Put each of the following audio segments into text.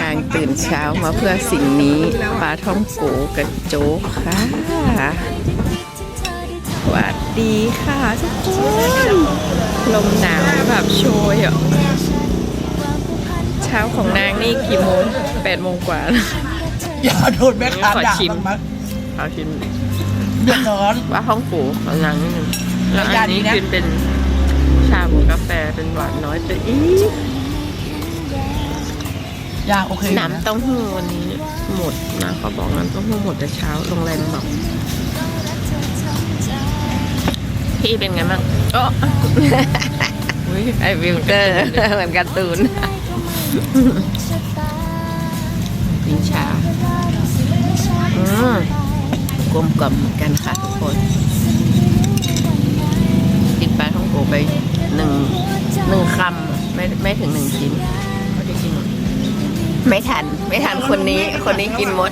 นางตื่นเช้ามาเพื่อสิ่งนี้ปลาท่องโกกับโจ๊กค่ะสวัสดีค่ะทุกคนลมหนาวแบบโชยอะเช้าของนางนี่กี่โมงแปดโมงกว่านะอย่าโดนแม่ค้าขอด่าชิมบ้างมั้ยเอาชิมเดือดร้อนว่าห้องโกของนางนี่นึงแล้วอันนี้ยาดีนะคือเป็นชาบวกกาแฟเป็นหวานน้อยแต่อี ยาโอเคอยู่ะน้ำเต้าหู้วันนี้หมดนะเขาบอกน้ำเต้าหู้หมดแต่เช้าโรงแรมบอกพี่เป็นไงบ้างโอ้อุ๊ยไอวิลเตอร์เหมือนการ์ตูนกินชาอืมกลมกล่อมเหมือนกันค่ะทุกคนกินปลาท่องโกไปหนึ่งหนึ่งคำไม่ไม่ถึงหนึ่งชิ้น ไม่ทัน ไม่ทันคนนี้ คนนี้กินหมด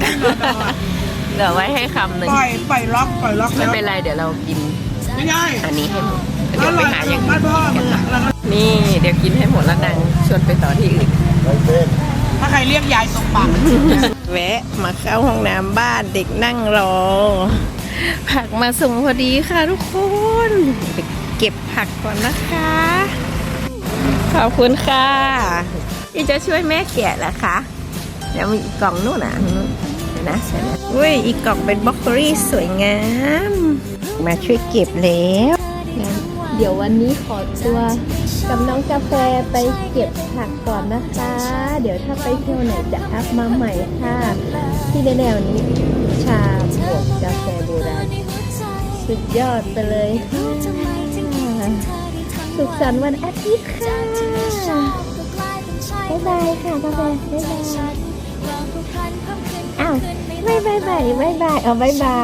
เหลือไว้ให้คำหนึ่งปล่อยปล่อยล็อกปล่อยล็อกไม่เป็นไรเดี๋ยวเรากิน ไม่ได้ อันนี้ให้หมดอเดี๋ยวไปร่อยหาอย่างบ้าอื่นนพ่อมันอะแล้วก็นี่เดี๋ยวกินให้หมดแล้วนางชวนไปต่อที่อื่น ถ้าใครเรียกยายตรงปากแวะมาเข้าห้องน้ำบ้านเด็กนั่งรอ ผักมาส่งพอดีค่ะทุกคนไปเก็บผักก่อนนะคะ ขอบคุณค่ะ ที่จะช่วยแม่แกะเหรอคะเดี๋ยวมีอีกกล่องนู่นน่ะนู่นนะเดี๋ยวนะอุ้ยอีกกล่องเป็นบล็อกเกอรี่สวยงาม มาช่วยเก็บแล้วเดี๋ยววันนี้ขอตัวกับน้องกาแฟไปเก็บผักก่อนนะคะ เดี๋ยวถ้าไปเที่ยวไหนจะอัพมาใหม่ค่ะ ที่แนวนี้ชาบวกกาแฟโบราณสุดยอดไปเลยค่ะสุขสันต์วันอาทิตย์ค่ะ บายค่ะกาแฟบ๊ายบายอ้าวบ๊ายบายบ๊ายบายบ๊ายบายเอาบ๊ายบาย